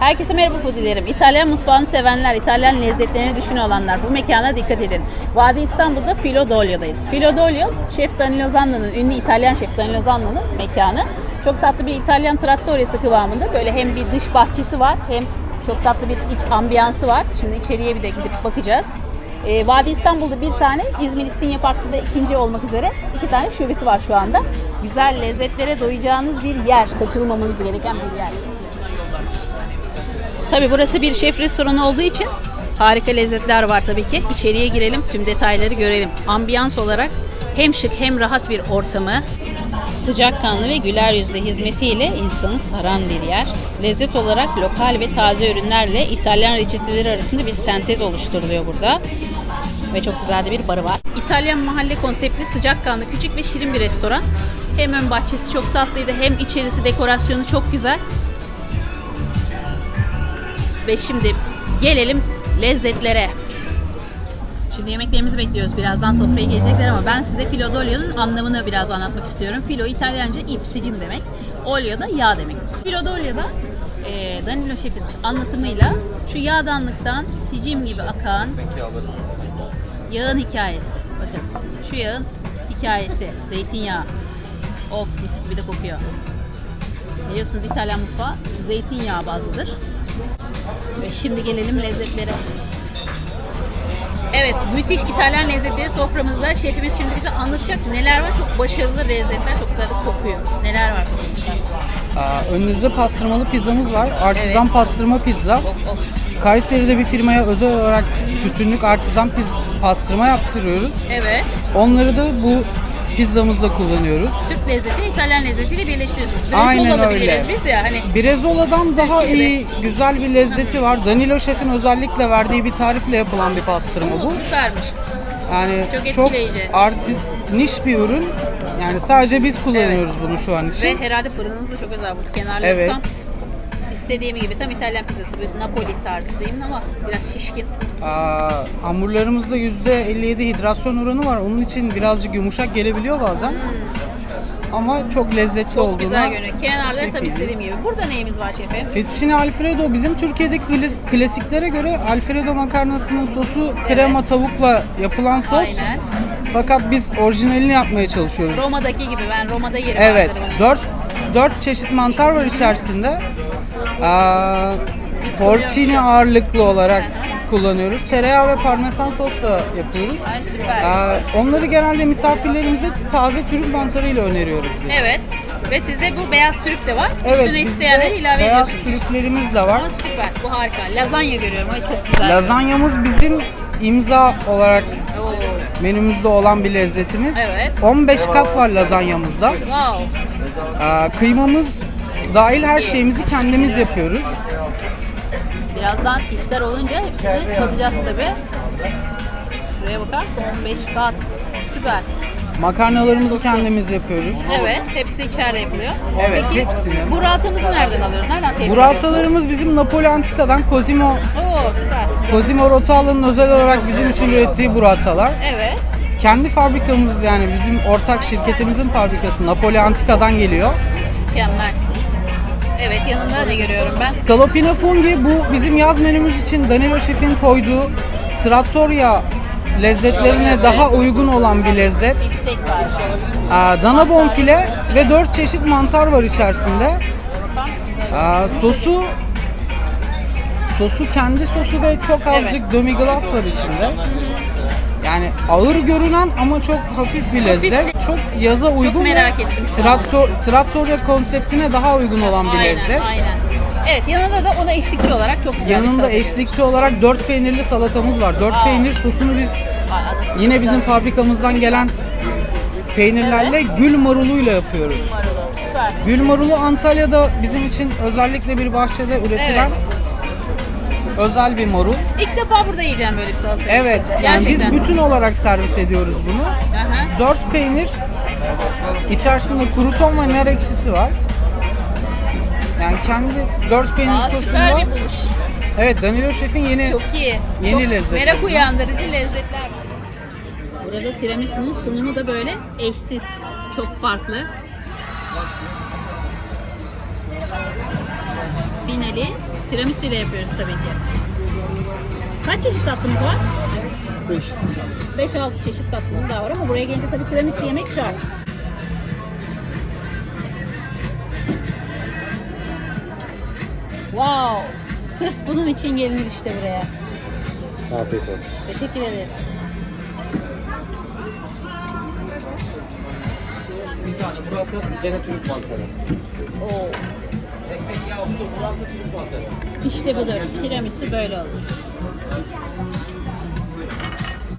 Herkese merhaba foodilerim. İtalyan mutfağını sevenler, İtalyan lezzetlerini düşkün olanlar bu mekana dikkat edin. Vadi İstanbul'da Filo Dolio'dayız. Filo Dolio, Şef Danilo Zanna'nın, ünlü İtalyan Şef Danilo Zanna'nın mekanı. Çok tatlı bir İtalyan trattoriası kıvamında. Böyle hem bir dış bahçesi var hem çok tatlı bir iç ambiyansı var. Şimdi içeriye bir de gidip bakacağız. Ee, Vadi İstanbul'da bir tane, İzmir İstinye Parkı'nda ikinci olmak üzere iki tane şubesi var şu anda. Güzel lezzetlere doyacağınız bir yer, kaçırmamanız gereken bir yer. Tabi burası bir şef restoranı olduğu için harika lezzetler var tabii ki. İçeriye girelim, tüm detayları görelim. Ambiyans olarak hem şık hem rahat bir ortamı, sıcakkanlı ve güler yüzlü hizmetiyle insanı saran bir yer. Lezzet olarak lokal ve taze ürünlerle İtalyan reçeteleri arasında bir sentez oluşturuluyor burada. Ve çok güzel de bir barı var. İtalyan mahalle konseptli sıcakkanlı küçük ve şirin bir restoran. Hem ön bahçesi çok tatlıydı hem içerisi dekorasyonu çok güzel. Ve şimdi gelelim lezzetlere. Şimdi yemeklerimizi bekliyoruz. Birazdan sofraya gelecekler ama ben size filo d'olio'nun anlamını biraz anlatmak istiyorum. Filo İtalyanca ip, sicim demek. Olio da yağ demek. Filo d'olio'da e, Danilo Şef'in anlatımıyla şu yağdanlıktan sicim gibi akan yağın hikayesi. Bakın şu yağın hikayesi. Zeytinyağı. Of mis gibi de kokuyor. Biliyorsunuz İtalyan mutfağı zeytinyağı bazlıdır. Ve şimdi gelelim lezzetlere. Evet, müthiş İtalyan lezzetleri soframızda. Şefimiz şimdi bize anlatacak neler var. Çok başarılı lezzetler, çok da kokuyor. Neler var soframızda? Aa, önünüzde pastırmalı pizzamız var. Artizan Evet. pastırma pizza. Of of. Kayseri'de bir firmaya özel olarak tütünlük artizan piz pastırma yaptırıyoruz. Evet, Onları da bu pizzamızda kullanıyoruz. Türk lezzeti İtalyan lezzetiyle birleştiriyorsunuz. Aynen öyle. biliriz biz ya hani. Brezola'dan daha Türkiye'de. iyi, güzel bir lezzeti var. Danilo Şef'in özellikle verdiği bir tarifle yapılan bir pastırma bu. Süpermiş. Yani Çok çok, etkileyici. arti, niş bir ürün. Yani sadece biz kullanıyoruz bunu şu an için. Ve herhalde fırınınız da çok özel bu. Kenarları Evet. tam istediğim gibi tam İtalyan pizzası. Böyle Napoli tarzı diyeyim ama biraz şişkin. Aa, hamurlarımızda %57 hidrasyon oranı var. Onun için birazcık yumuşak gelebiliyor bazen. Ama çok lezzetli Hmm. Çok olduğuna güzel görünüyor. Kenarları tam keyifliyiz. istediğim gibi. Burada neyimiz var şefim? Fettuccine Alfredo bizim Türkiye'deki klas- klasiklere göre Alfredo makarnasının sosu krema tavukla yapılan sos. Aynen. Fakat biz orijinalini yapmaya çalışıyoruz. Roma'daki gibi. Ben Roma'da yerim Evet, vardır onun. 4 4 çeşit mantar var içerisinde. Aa, porcini ağırlıklı olarak kullanıyoruz. Tereyağı ve parmesan sos da yapıyoruz. Ay süper. Aa, onları genelde misafirlerimize taze türüp mantarıyla öneriyoruz biz. Evet. Ve sizde bu beyaz türüp de var. Evet, Üstüne isteyenleri ilave beyaz ediyorsunuz. türüplerimiz de var. Ama süper. Bu harika. Lazanya görüyorum. Ay çok güzel. Lazanyamız bizim imza olarak Oo. menümüzde olan bir lezzetimiz. Evet. 15 kat var lazanyamızda. Wow. Aa, kıymamız dahil her şeyimizi kendimiz yapıyoruz. Birazdan iftar olunca hepsini tadacağız tabi. Şuraya bakar mısın? 15 kat. Süper. Makarnalarımızı kendimiz yapıyoruz. Evet. Hepsi içeride yapılıyor. Evet, Peki, hepsini. Burratamızı nereden alıyoruz? Nereden temin? Burratalarımız bizim Napoli Antika'dan Cosimo Oo süper. Cosimo Rotalo'nun özel olarak bizim için ürettiği burratalar. Evet. Kendi fabrikamız yani bizim ortak şirketimizin fabrikası Napoli Antika'dan geliyor. Mükemmel. Evet yanında ne görüyorum ben? Scalopino Funghi bu bizim yaz menümüz için Danilo Şef'in koyduğu trattoria lezzetlerine daha uygun olan bir lezzet. Biftek var. Aa, Dana bonfile ve 4 çeşit mantar var içerisinde. Aa, sosu sosu kendi sosu ve çok azıcık demi-glace var içinde. Yani ağır görünen ama çok hafif bir lezzet. Çok yaza uygun merak ve ettim şu an. trattor, konseptine daha uygun olan bir Aynen lezzet. aynen. Evet yanında da ona eşlikçi olarak çok güzel bir Yanında salata eşlikçi olarak 4 peynirli salatamız var. 4 peynir sosunu biz Ay, adası yine bizim fabrikamızdan gelen peynirlerle gül maruluyla yapıyoruz. marulu. Süper. Gül marulu Antalya'da bizim için özellikle bir bahçede üretilen özel bir marul. İlk defa burada yiyeceğim böyle bir salata. Evet, yani Gerçekten. biz bütün olarak servis ediyoruz bunu. Aha. 4 peynir, içerisinde kuru ton ve nar ekşisi var. Yani kendi 4 peynir Aa, süper sosunda. bir buluş. Evet, Danilo Şef'in yeni Çok iyi. Yeni Çok lezzet Merak uyandırıcı lezzetler var. Burada tiramisu'nun sunumu da böyle eşsiz. Çok farklı. Finali Tiramisu ile yapıyoruz tabii ki. Kaç çeşit tatlımız var? 5-6 çeşit tatlımız daha var ama buraya gelince tabii tiramisu yemek şart. Wow! Sırf bunun için gelinir işte buraya. Afiyet olsun. Teşekkür ederiz. Bir tane burrata, bir tane Türk mantarı. Oo. İşte budur. Tiramisu böyle olur.